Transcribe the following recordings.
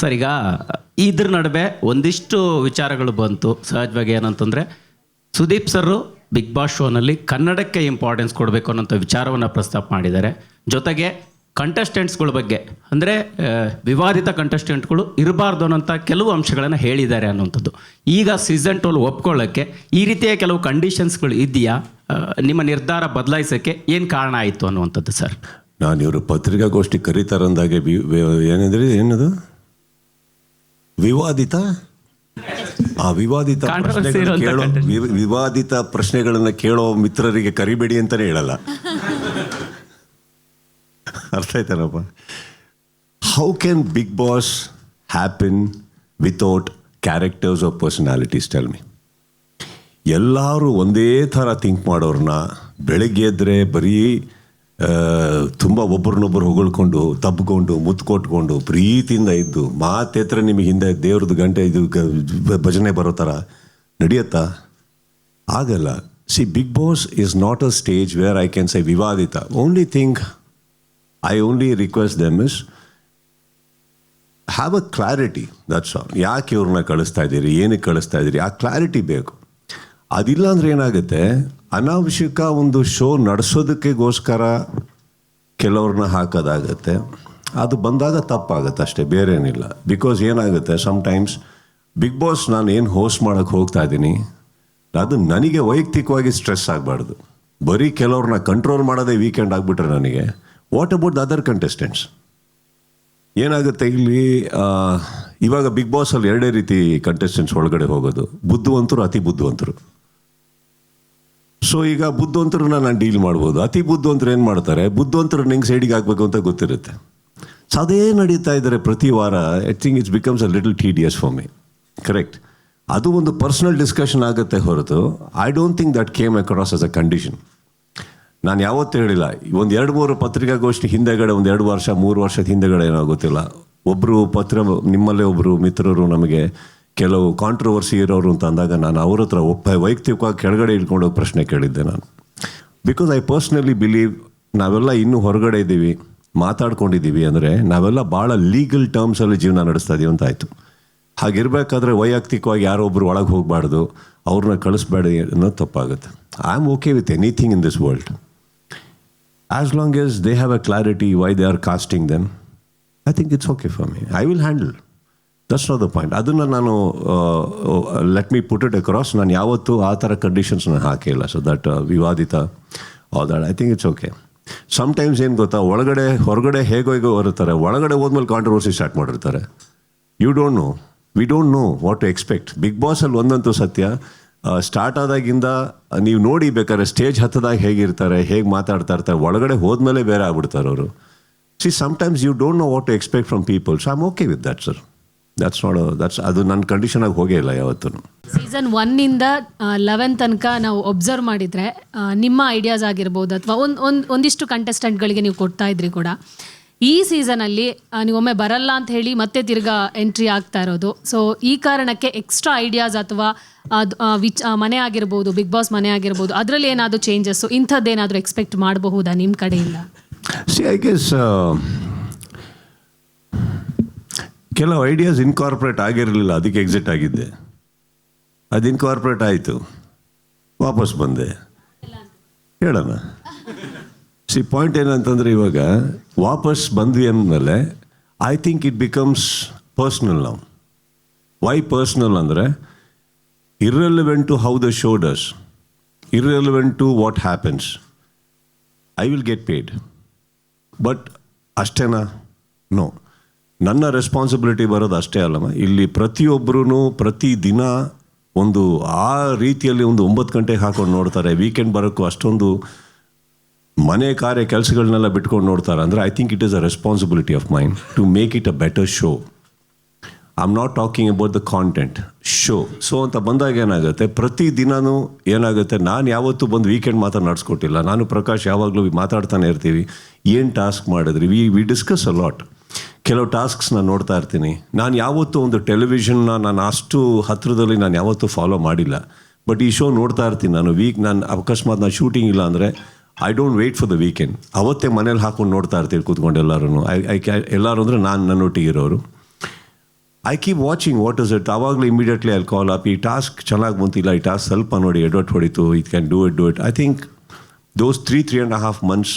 Sir ಈಗ ಇದ್ರ ನಡುವೆ ಒಂದಿಷ್ಟು ವಿಚಾರಗಳು ಬಂತು. ಸಹಜವಾಗಿ ಏನಂತಂದರೆ, ಸುದೀಪ್ ಸರ್ ಬಿಗ್ ಬಾಸ್ ಶೋನಲ್ಲಿ ಕನ್ನಡಕ್ಕೆ ಇಂಪಾರ್ಟೆನ್ಸ್ ಕೊಡಬೇಕು ಅನ್ನೋಂಥ ವಿಚಾರವನ್ನು ಪ್ರಸ್ತಾಪ ಮಾಡಿದ್ದಾರೆ. ಜೊತೆಗೆ ಕಂಟೆಸ್ಟೆಂಟ್ಸ್ಗಳ ಬಗ್ಗೆ, ಅಂದರೆ ವಿವಾದಿತ ಕಂಟೆಸ್ಟೆಂಟ್ಗಳು ಇರಬಾರ್ದು ಅನ್ನೋಂಥ ಕೆಲವು ಅಂಶಗಳನ್ನು ಹೇಳಿದ್ದಾರೆ ಅನ್ನೋಂಥದ್ದು. ಈಗ ಸೀಸನ್ ಟೋಲ್ ಒಪ್ಕೊಳ್ಳೋಕ್ಕೆ ಈ ರೀತಿಯ ಕೆಲವು ಕಂಡೀಷನ್ಸ್ಗಳು ಇದೆಯಾ ನಿಮ್ಮ ನಿರ್ಧಾರ ಬದಲಾಯಿಸೋಕ್ಕೆ ಏನು ಕಾರಣ ಆಯಿತು ಅನ್ನುವಂಥದ್ದು, ಸರ್. ನಾನು ಇವರು ಪತ್ರಿಕಾಗೋಷ್ಠಿ ಕರೀತಾರಂದಾಗೆ ಏನಂದ್ರಿ, ಏನದು? ವಿವಾದಿತ? ಆ ವಿವಾದಿತ ಪ್ರಶ್ನೆಗಳು ಪ್ರಶ್ನೆಗಳನ್ನ ಕೇಳೋ ವಿ- ವಿವಾದಿತ ಪ್ರಶ್ನೆಗಳನ್ನು ಕೇಳೋ ಮಿತ್ರರಿಗೆ ಕರಿಬೇಡಿ ಅಂತಾನೆ ಹೇಳಲ್ಲ. ಅರ್ಥ ಆಯ್ತಾರಪ್ಪ how can Big Boss happen without characters of personalities tell me ಎಲ್ಲರೂ ಒಂದೇ ಥರ ಥಿಂಕ್ ಮಾಡೋರನ್ನ ಬೆಳಗ್ಗೆ ಎದ್ದರೆ ಬರೀ ತುಂಬ ಒಬ್ಬರನ್ನೊಬ್ಬರು ಹೊಗಳ್ಕೊಂಡು, ತಬ್ಕೊಂಡು ಮುತ್ತು ಕೊಟ್ಕೊಂಡು ಪ್ರೀತಿಯಿಂದ ಇದ್ದು, ಮಾತೆತ್ರ ನಿಮಗೆ ಹಿಂದೆ ದೇವ್ರದ್ದು ಗಂಟೆ, ಇದು ಭಜನೆ ಬರೋ ಥರ ನಡೆಯತ್ತಾ? ಆಗಲ್ಲ see Big Boss is not a stage where I can say ವಿವಾದಿತ. Only thing I only request them is have a clarity that's all ಯಾಕೆ ಇವ್ರನ್ನ ಕಳಿಸ್ತಾ ಇದ್ದೀರಿ? ಏನಕ್ಕೆ ಕಳಿಸ್ತಾ ಇದ್ದೀರಿ? ಆ ಕ್ಲಾರಿಟಿ ಬೇಕು. ಅದಿಲ್ಲ ಅಂದ್ರೆ ಏನಾಗುತ್ತೆ? ಅನಾವಶ್ಯಕ ಒಂದು ಶೋ ನಡೆಸೋದಕ್ಕೆಗೋಸ್ಕರ ಕೆಲವ್ರನ್ನ ಹಾಕೋದಾಗತ್ತೆ. ಅದು ಬಂದಾಗ ತಪ್ಪಾಗತ್ತೆ ಅಷ್ಟೇ ಬೇರೆ ಏನಿಲ್ಲ ಬಿಕಾಸ್ ಏನಾಗುತ್ತೆ ಸಮ್ಟೈಮ್ಸ್ ಬಿಗ್ ಬಾಸ್ ನಾನು ಏನು ಹೋಸ್ಟ್ ಮಾಡೋಕ್ಕೆ ಹೋಗ್ತಾ ಇದ್ದೀನಿ, ಅದು ನನಗೆ ವೈಯಕ್ತಿಕವಾಗಿ ಸ್ಟ್ರೆಸ್ ಆಗಬಾರ್ದು. ಬರೀ ಕೆಲವ್ರನ್ನ ಕಂಟ್ರೋಲ್ ಮಾಡೋದೇ ವೀಕೆಂಡ್ ಆಗಿಬಿಟ್ರೆ ನನಗೆ. What about the other contestants ಏನಾಗುತ್ತೆ ಇಲ್ಲಿ ಇವಾಗ ಬಿಗ್ ಬಾಸಲ್ಲಿ ಎರಡೇ ರೀತಿ ಕಂಟೆಸ್ಟೆಂಟ್ಸ್ ಒಳಗಡೆ ಹೋಗೋದು. ಬುದ್ಧಿವಂತರು, ಅತಿ ಬುದ್ಧಿವಂತರು. ಸೊ ಈಗ ಬುದ್ಧವಂತರನ್ನ ನಾನು ಡೀಲ್ ಮಾಡ್ಬೋದು. ಅತಿ ಬುದ್ಧಿವಂತರು ಏನು ಮಾಡ್ತಾರೆ? ಬುದ್ಧಿವಂತರು ನಿಂಗೆ ಸೈಡಿಗೆ ಆಗಬೇಕು ಅಂತ ಗೊತ್ತಿರುತ್ತೆ. ಸೊ ಅದೇ ನಡೀತಾ ಇದ್ದಾರೆ ಪ್ರತಿ ವಾರ. I think it's becomes a little tedious for me correct ಅದು ಒಂದು ಪರ್ಸ್ನಲ್ ಡಿಸ್ಕಷನ್ ಆಗುತ್ತೆ ಹೊರತು. I don't think that came across as a condition ನಾನು ಯಾವತ್ತೂ ಹೇಳಿಲ್ಲ. ಒಂದು ಎರಡು ಮೂರು ಪತ್ರಿಕಾಗೋಷ್ಠಿ ಹಿಂದೆಗಡೆ, ಒಂದು ಎರಡು ವರ್ಷ, ಮೂರು ವರ್ಷದ ಹಿಂದೆಗಡೆ ಏನೋ ಗೊತ್ತಿಲ್ಲ. ಒಬ್ಬರು ಪತ್ರ, ನಿಮ್ಮಲ್ಲೇ ಒಬ್ಬರು ಮಿತ್ರರು ನಮಗೆ ಕೆಲವು ಕಾಂಟ್ರವರ್ಸಿ ಇರೋರು ಅಂತ ಅಂದಾಗ ನಾನು ಅವ್ರ ಹತ್ರ ಒಪ್ಪ ವೈಯಕ್ತಿಕವಾಗಿ ಕೆಳಗಡೆ ಇಟ್ಕೊಂಡು ಪ್ರಶ್ನೆ ಕೇಳಿದ್ದೆ ನಾನು. ಬಿಕಾಸ್ ಐ ಪರ್ಸ್ನಲಿ ಬಿಲೀವ್ ನಾವೆಲ್ಲ ಇನ್ನೂ ಹೊರಗಡೆ ಇದ್ದೀವಿ, ಮಾತಾಡ್ಕೊಂಡಿದ್ದೀವಿ ಅಂದರೆ ನಾವೆಲ್ಲ ಭಾಳ ಲೀಗಲ್ ಟರ್ಮ್ಸಲ್ಲಿ ಜೀವನ ನಡೆಸ್ತಾ ಇದೀವಿ ಅಂತ ಆಯಿತು. ಹಾಗಿರಬೇಕಾದ್ರೆ ವೈಯಕ್ತಿಕವಾಗಿ ಯಾರೊಬ್ಬರು ಒಳಗೆ ಹೋಗಬಾರ್ದು ಅವ್ರನ್ನ ಕಳಿಸ್ಬೇಡಿ ಅನ್ನೋದು ತಪ್ಪಾಗುತ್ತೆ. I am okay with anything in this world as long as they have a clarity why they are casting then I think it's okay for me I will handle that's not the point ಅದನ್ನು ನಾನು let me put it across ನಾನು ಯಾವತ್ತೂ ಆ ಥರ conditions ನಾನು ಹಾಕಿಲ್ಲ so that ವಿವಾದಿತ all that I think it's okay sometimes ಏನು ಗೊತ್ತಾ? ಒಳಗಡೆ, ಹೊರಗಡೆ ಹೇಗೋ ಹೇಗೋ ಬರುತ್ತಾರೆ. ಒಳಗಡೆ ಹೋದ್ಮೇಲೆ ಕಾಂಟ್ರವರ್ಸಿ ಸ್ಟಾರ್ಟ್ ಮಾಡಿರ್ತಾರೆ. You don't know we don't know what to expect Big ಬಾಸಲ್ಲಿ ಒಂದಂತೂ ಸತ್ಯ. ಸ್ಟಾರ್ಟ್ ಆದಾಗಿಂದ, ನೀವು ನೋಡಿ ಬೇಕಾದ್ರೆ ಸ್ಟೇಜ್ ಹತ್ತದಾಗ ಹೇಗಿರ್ತಾರೆ, ಹೇಗೆ ಮಾತಾಡ್ತಾ ಇರ್ತಾರೆ, ಒಳಗಡೆ ಹೋದ್ಮೇಲೆ ಬೇರೆ ಆಗ್ಬಿಡ್ತಾರೆ ಅವರು. See sometimes you don't know what to expect from people so I'm okay with that sir that's not that's ಅದು ನನ್ನ ಕಂಡೀಷನಾಗಿ ಹೋಗೇ ಇಲ್ಲ ಯಾವತ್ತೂ ಸೀಸನ್ ಒನ್ನಿಂದ ಲೆವೆನ್ ತನಕ ನಾವು ಒಬ್ಸರ್ವ್ ಮಾಡಿದರೆ ನಿಮ್ಮ ಐಡಿಯಾಸ್ ಆಗಿರ್ಬೋದು ಅಥವಾ ಒಂದು ಒಂದು ಒಂದಿಷ್ಟು ಕಂಟೆಸ್ಟೆಂಟ್ಗಳಿಗೆ ನೀವು ಕೊಡ್ತಾ ಇದ್ರಿ ಕೂಡ. ಈ ಸೀಸನಲ್ಲಿ ನೀವೊಮ್ಮೆ ಬರಲ್ಲ ಅಂತ ಹೇಳಿ ಮತ್ತೆ ತಿರ್ಗಾ ಎಂಟ್ರಿ ಆಗ್ತಾ ಇರೋದು. ಸೊ ಈ ಕಾರಣಕ್ಕೆ ಎಕ್ಸ್ಟ್ರಾ ಐಡಿಯಾಸ್ ಅಥವಾ ವಿಚ್ ಮನೆ ಆಗಿರ್ಬೋದು ಬಿಗ್ ಬಾಸ್ ಮನೆ ಆಗಿರ್ಬೋದು ಅದರಲ್ಲಿ ಏನಾದರೂ ಚೇಂಜಸ್ಸು ಇಂಥದ್ದೇನಾದರೂ ಎಕ್ಸ್ಪೆಕ್ಟ್ ಮಾಡಬಹುದಾ ನಿಮ್ಮ ಕಡೆಯಿಂದ? ಸಿ ಐ ಗೆಸ್ ಕೆಲವು ಐಡಿಯಾಸ್ ಇನ್ಕಾರ್ಪೊರೇಟ್ ಆಗಿರಲಿಲ್ಲ, ಅದಕ್ಕೆ ಎಕ್ಸಿಟ್ ಆಗಿದ್ದೆ. ಅದು ಇನ್ಕಾರ್ಪೊರೇಟ್ ಆಯಿತು. ವಾಪಸ್ ಬಂದೆ. ಹೇಳೋಣ ಸಿ ಪಾಯಿಂಟ್ ಏನಂತಂದರೆ ಇವಾಗ ವಾಪಸ್ ಬಂದ್ವಿ ಅಂದಮೇಲೆ I think it becomes personal ನಾವು ವೈ ಪರ್ಸ್ನಲ್ ಅಂದರೆ irrelevant to how the show does irrelevant to what happens I will get paid but ಅಷ್ಟೇನಾ? ನೋ ನನ್ನ ರೆಸ್ಪಾನ್ಸಿಬಿಲಿಟಿ ಬರೋದು ಅಷ್ಟೇ ಅಲ್ಲಮ್ಮ. ಇಲ್ಲಿ ಪ್ರತಿಯೊಬ್ಬರೂ ಪ್ರತಿ ದಿನ ಒಂದು ಆ ರೀತಿಯಲ್ಲಿ ಒಂದು ಒಂಬತ್ತು ಗಂಟೆಗೆ ಹಾಕೊಂಡು ನೋಡ್ತಾರೆ. ವೀಕೆಂಡ್ ಬರೋಕ್ಕೂ ಅಷ್ಟೊಂದು ಮನೆ ಕಾರ್ಯ ಕೆಲಸಗಳನ್ನೆಲ್ಲ ಬಿಟ್ಕೊಂಡು ನೋಡ್ತಾರೆ. ಅಂದರೆ I think it is a responsibility of mind to make it a better show I am not talking about the content show so ಅಂತ ಬಂದಾಗ ಏನಾಗುತ್ತೆ? ಪ್ರತಿ ದಿನವೂ ಏನಾಗುತ್ತೆ? ನಾನು ಯಾವತ್ತೂ ಬಂದು ವೀಕೆಂಡ್ ಮಾತ್ರ ನಡೆಸ್ಕೊಟ್ಟಿಲ್ಲ. ನಾನು ಪ್ರಕಾಶ್ ಯಾವಾಗಲೂ ಮಾತಾಡ್ತಾನೆ ಇರ್ತೀವಿ. ಏನು ಟಾಸ್ಕ್ ಮಾಡಿದ್ರಿ? We we discuss a lot ಕೆಲವು ಟಾಸ್ಕ್ಸ್ ನಾನು ನೋಡ್ತಾ ಇರ್ತೀನಿ. ನಾನು ಯಾವತ್ತೂ ಒಂದು ಟೆಲಿವಿಷನ್ನ ನಾನು ಅಷ್ಟು ಹತ್ತಿರದಲ್ಲಿ ನಾನು ಯಾವತ್ತೂ ಫಾಲೋ ಮಾಡಿಲ್ಲ. ಬಟ್ ಈ ಶೋ ನೋಡ್ತಾ ಇರ್ತೀನಿ ನಾನು. ವೀಕ್ ನಾನು ಅಕಸ್ಮಾತ್ ನಾನು ಶೂಟಿಂಗ್ ಇಲ್ಲ ಅಂದರೆ I don't wait for the weekend ಅವತ್ತೇ ಮನೇಲಿ ಹಾಕೊಂಡು ನೋಡ್ತಾ ಇರ್ತೀವಿ ಕೂತ್ಕೊಂಡು ಎಲ್ಲರೂ ಐ ಐ ಕ್ಯಾ ಎಲ್ಲರೂ ಅಂದರೆ ನಾನು ನನ್ನೊಟ್ಟಿಗೆ ಇರೋರು. I keep watching what is it ಆವಾಗಲೂ ಇಮಿಡಿಯೇಟ್ಲಿ ಅಲ್ಲಿ ಕಾಲ್ ಅಪ್ ಈ ಟಾಸ್ಕ್ ಚೆನ್ನಾಗಿ ಬಂತಿಲ್ಲ. ಈ ಟಾಸ್ಕ್ ಸ್ವಲ್ಪ ನೋಡಿ ಎಡ್ವರ್ಟ್ ಹೊಡಿತು. It can do it do it I think those three three and half months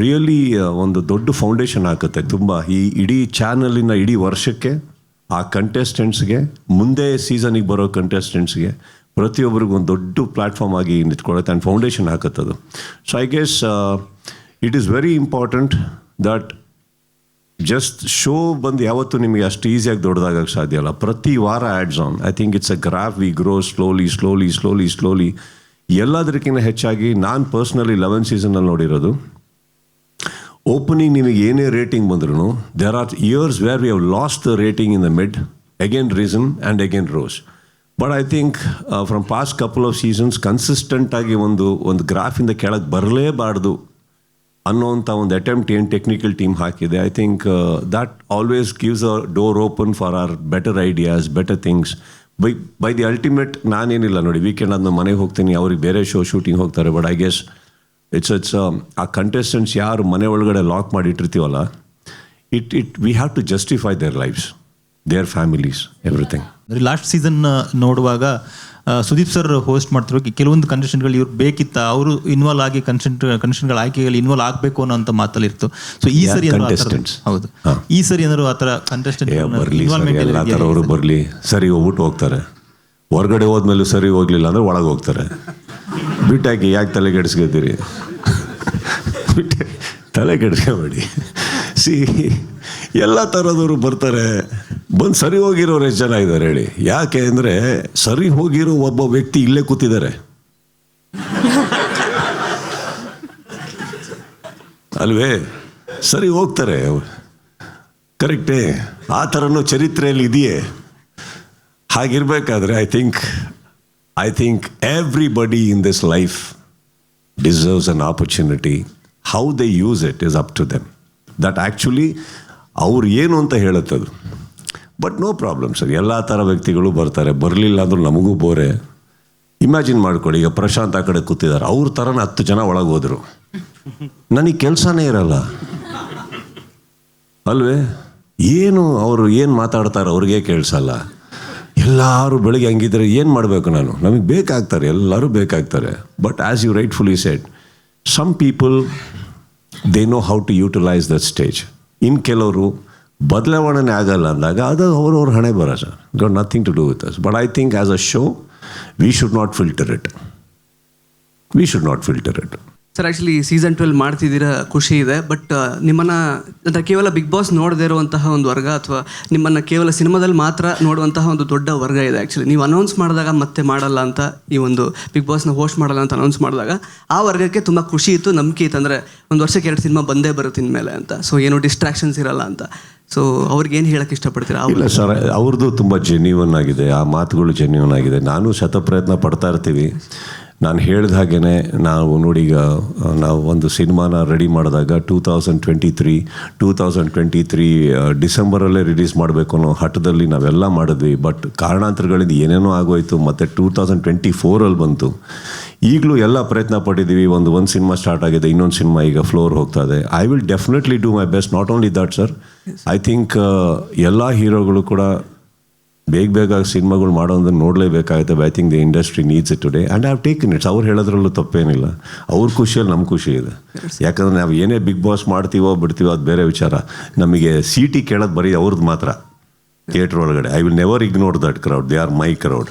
really ಒಂದು ದೊಡ್ಡ ಫೌಂಡೇಶನ್ ಹಾಕುತ್ತೆ ತುಂಬ. ಈ ಇಡೀ ಚಾನಲಿನ ಇಡೀ ವರ್ಷಕ್ಕೆ ಆ ಕಂಟೆಸ್ಟೆಂಟ್ಸ್ಗೆ ಮುಂದೆ ಸೀಸನಿಗೆ ಬರೋ ಕಂಟೆಸ್ಟೆಂಟ್ಸ್ಗೆ ಪ್ರತಿಯೊಬ್ಬರಿಗೂ ಒಂದು ದೊಡ್ಡ ಪ್ಲ್ಯಾಟ್ಫಾರ್ಮ್ ಆಗಿ ನಿಂತ್ಕೊಳ್ಳುತ್ತೆ and foundation ಹಾಕುತ್ತದು so I guess it is very important that just show ಬಂದು ಯಾವತ್ತೂ ನಿಮಗೆ ಅಷ್ಟು ಈಸಿಯಾಗಿ ದೊಡ್ಡದಾಗಕ್ಕೆ ಸಾಧ್ಯ ಅಲ್ಲ ಪ್ರತಿ ವಾರ ads on I think it's a graph we grow slowly slowly slowly slowly ಎಲ್ಲದಕ್ಕಿಂತ ಹೆಚ್ಚಾಗಿ ನಾನು ಪರ್ಸ್ನಲಿ ಲೆವೆನ್ ಸೀಸನಲ್ಲಿ ನೋಡಿರೋದು. ಓಪನಿಂಗ್ ನಿಮಗೆ ಏನೇ ರೇಟಿಂಗ್ ಬಂದ್ರೂ there are years where we have lost the rating in the mid again reason and again rose but I think from past couple of seasons ಕನ್ಸಿಸ್ಟೆಂಟಾಗಿ ಒಂದು ಒಂದು ಗ್ರಾಫಿಂದ ಕೆಳಗೆ ಬರಲೇಬಾರ್ದು ಅನ್ನೋಂಥ ಒಂದು ಅಟೆಂಪ್ಟ್ ಏನು ಟೆಕ್ನಿಕಲ್ ಟೀಮ್ ಹಾಕಿದೆ. I think that always gives a door open for our better ideas better things by by the ultimate ನಾನೇನಿಲ್ಲ ನೋಡಿ ವೀಕೆಂಡ್ ಅದನ್ನ ಮನೆಗೆ ಹೋಗ್ತೀನಿ, ಅವ್ರಿಗೆ ಬೇರೆ ಶೋ ಶೂಟಿಂಗ್ ಹೋಗ್ತಾರೆ but I guess it's it's ಆ ಕಂಟೆಸ್ಟೆಂಟ್ಸ್ ಯಾರು ಮನೆ ಒಳಗಡೆ ಲಾಕ್ ಮಾಡಿ ಇಟ್ಟಿರ್ತೀವಲ್ಲ it it we have to justify their lives their families everything ಅಂದರೆ ಲಾಸ್ಟ್ ಸೀಸನ್ ನೋಡುವಾಗ ಸುದೀಪ್ ಸರ್ ಹೋಸ್ಟ್ ಮಾಡ್ತಿರೋ ಕೆಲವೊಂದು ಕಂಟೆಸ್ಟೆಂಟ್ಗಳು ಇವ್ರು ಬೇಕಿತ್ತ ಅವರು ಇನ್ವಾಲ್ವ್ ಆಗಿ ಕನ್ಸೆಂಟ್ ಕಂಟೆಸ್ಟೆಂಟ್ಗಳ ಆಯ್ಕೆಗಳು ಇನ್ವಾಲ್ವ್ ಆಗಬೇಕು ಅನ್ನೋ ಅಂತ ಮಾತಲ್ಲಿ ಇತ್ತು ಸೊ ಈ ಸರಿ ಹೌದು. ಈ ಸರಿ ಏನಾದ್ರು ಆ ಥರ ಕಂಟೆಸ್ಟೆಂಟ್ ಥರವರು ಬರಲಿ. ಸರಿ ಹೋಗ್ಬಿಟ್ಟು ಹೋಗ್ತಾರೆ. ಹೊರಗಡೆ ಹೋದ್ಮೇಲೆ ಸರಿ ಹೋಗ್ಲಿಲ್ಲ ಅಂದ್ರೆ ಒಳಗೆ ಹೋಗ್ತಾರೆ. ಬಿಟ್ಟಾಕಿ ಯಾಕೆ ತಲೆ ಕೆಡಿಸ್ಕೊತೀರಿ? ಬಿಟ್ಟು, ತಲೆ ಕೆಡಿಸ್ಕೊಬೇಡಿ. ಸಿ, ಎಲ್ಲ ಥರದವರು ಬರ್ತಾರೆ. ಬಂದು ಸರಿ ಹೋಗಿರೋರು ಎಷ್ಟು ಜನ ಇದ್ದಾರೆ ಹೇಳಿ. ಯಾಕೆ ಅಂದರೆ ಸರಿ ಹೋಗಿರೋ ಒಬ್ಬ ವ್ಯಕ್ತಿ ಇಲ್ಲೇ ಕೂತಿದ್ದಾರೆ. ಅಲ್ವೇ? ಸರಿ ಹೋಗ್ತಾರೆ. ಕರೆಕ್ಟೇ, ಆ ಥರನೂ ಚರಿತ್ರೆಯಲ್ಲಿ ಇದೆಯೇ? ಹಾಗಿರ್ಬೇಕಾದ್ರೆ, I think I think everybody in this life deserves an opportunity how they use it is up to them that actually ಅವ್ರು ಏನು ಅಂತ ಹೇಳುತ್ತದು ಬಟ್ ನೋ ಪ್ರಾಬ್ಲಮ್ ಸರ್ ಎಲ್ಲ ಥರ ವ್ಯಕ್ತಿಗಳು ಬರ್ತಾರೆ. ಬರಲಿಲ್ಲ ಅಂದ್ರೂ ನಮಗೂ ಬೋರೆ ಇಮ್ಯಾಜಿನ್ ಮಾಡ್ಕೊಳ್ಳಿ, ಈಗ ಪ್ರಶಾಂತ್ ಆ ಕಡೆ ಕೂತಿದ್ದಾರೆ. ಅವ್ರ ಥರನ ಹತ್ತು ಜನ ಒಳಗೆ ಹೋದರು. ನನಗೆ ಕೆಲಸನೇ ಇರಲ್ಲ. ಅಲ್ವೇ? ಏನು ಅವರು ಏನು ಮಾತಾಡ್ತಾರೆ ಅವ್ರಿಗೆ ಕೇಳಿಸಲ್ಲ. ಎಲ್ಲರೂ ಬೆಳಗ್ಗೆ ಹಂಗಿದ್ರೆ ಏನು ಮಾಡಬೇಕು ನಾನು? ನಮಗೆ ಬೇಕಾಗ್ತಾರೆ, ಎಲ್ಲರೂ ಬೇಕಾಗ್ತಾರೆ. But as you rightfully said some people they know how to utilise that stage ಇನ್ನು ಕೆಲವರು ಬದಲಾವಣೆ ಆಗಲ್ಲ ಅಂದಾಗ ಅದು ಅವ್ರವ್ರ ಹಣೆ ಬರ sir. Got nothing to do with us but I think as a show we should not filter it we should not filter it sir actually season twelve ಮಾಡ್ತಿದ್ದೀರಾ ಖುಷಿ ಇದೆ ಬಟ್ ನಿಮ್ಮನ್ನು ಅಂದರೆ ಕೇವಲ ಬಿಗ್ ಬಾಸ್ ನೋಡದೇ ಇರುವಂತಹ ಒಂದು ವರ್ಗ ಅಥವಾ ನಿಮ್ಮನ್ನು ಕೇವಲ ಸಿನಿಮಾದಲ್ಲಿ ಮಾತ್ರ ನೋಡುವಂತಹ ಒಂದು ದೊಡ್ಡ ವರ್ಗ ಇದೆ ಆ್ಯಕ್ಚುಲಿ ನೀವು ಅನೌನ್ಸ್ ಮಾಡಿದಾಗ ಮತ್ತೆ ಮಾಡಲ್ಲ ಅಂತ ಈ ಒಂದು ಬಿಗ್ ಬಾಸ್ನ ಹೋಸ್ಟ್ ಮಾಡಲ್ಲ ಅಂತ ಅನೌನ್ಸ್ ಮಾಡಿದಾಗ ಆ ವರ್ಗಕ್ಕೆ ತುಂಬ ಖುಷಿ ಇತ್ತು ನಂಬಿಕೆ ಇತ್ತು. ಅಂದರೆ ಒಂದು ವರ್ಷಕ್ಕೆ ಎರಡು ಸಿನಿಮಾ ಬಂದೇ ಬರುತ್ತೆ ಇನ್ಮೇಲೆ ಅಂತ. ಸೊ ಏನು ಡಿಸ್ಟ್ರಾಕ್ಷನ್ಸ್ ಇರಲ್ಲ ಅಂತ. ಸೊ ಅವ್ರಿಗೇನು ಹೇಳಕ್ಕೆ ಇಷ್ಟಪಡ್ತೀರಾ ಇಲ್ಲ ಸರ್ ಅವ್ರದ್ದು ತುಂಬ ಜೆನ್ಯೂನ್ ಆಗಿದೆ ಆ ಮಾತುಗಳು ಜೆನ್ಯೂನ್ ಆಗಿದೆ. ನಾನು ಶತಪ್ರಯತ್ನ ಪಡ್ತಾ ಇರ್ತೀವಿ. ನಾನು ಹೇಳಿದ ಹಾಗೇ ನಾವು ನೋಡಿ ಈಗ ನಾವು ಒಂದು ಸಿನಿಮಾನ ರೆಡಿ ಮಾಡಿದಾಗ two thousand twenty three two thousand twenty three ಡಿಸೆಂಬರಲ್ಲೇ release ಮಾಡಬೇಕು ಅನ್ನೋ ಹಠದಲ್ಲಿ ನಾವೆಲ್ಲ ಮಾಡಿದ್ವಿ. ಬಟ್ ಕಾರಣಾಂತರಗಳಿಂದ ಏನೇನೋ ಆಗೋಯ್ತು ಮತ್ತು ಟೂ ತೌಸಂಡ್ ಟ್ವೆಂಟಿ ಫೋರಲ್ಲಿ ಬಂತು. ಈಗಲೂ ಎಲ್ಲ ಪ್ರಯತ್ನ ಪಟ್ಟಿದ್ದೀವಿ. ಒಂದು ಒಂದು ಸಿನಿಮಾ ಸ್ಟಾರ್ಟ್ ಆಗಿದೆ ಇನ್ನೊಂದು ಸಿನಿಮಾ ಈಗ ಫ್ಲೋರ್ ಹೋಗ್ತಾ ಇದೆ. I will definitely do my best not only that sir I think ಎಲ್ಲ ಹೀರೋಗಳು ಕೂಡ ಬೇಗ ಬೇಗ ಸಿನಿಮಾಗಳು ಮಾಡೋದನ್ನು ನೋಡಲೇಬೇಕಾಗುತ್ತೆ. I think the industry needs it today and have taken it's ಅವ್ರು ಹೇಳೋದ್ರಲ್ಲೂ ತಪ್ಪೇನಿಲ್ಲ. ಅವ್ರ ಖುಷಿಯಲ್ಲಿ ನಮ್ಮ ಖುಷಿ ಇದೆ. ಯಾಕಂದರೆ ನಾವು ಏನೇ ಬಿಗ್ ಬಾಸ್ ಮಾಡ್ತೀವೋ ಬಿಡ್ತೀವೋ ಅದು ಬೇರೆ ವಿಚಾರ. ನಮಗೆ ಸೀಟಿ ಕೇಳೋದು ಬರೀ ಅವ್ರದ್ದು ಮಾತ್ರ. ಥಿಯೇಟ್ರ್ ಒಳಗಡೆ. I will never ignore that crowd they are my crowd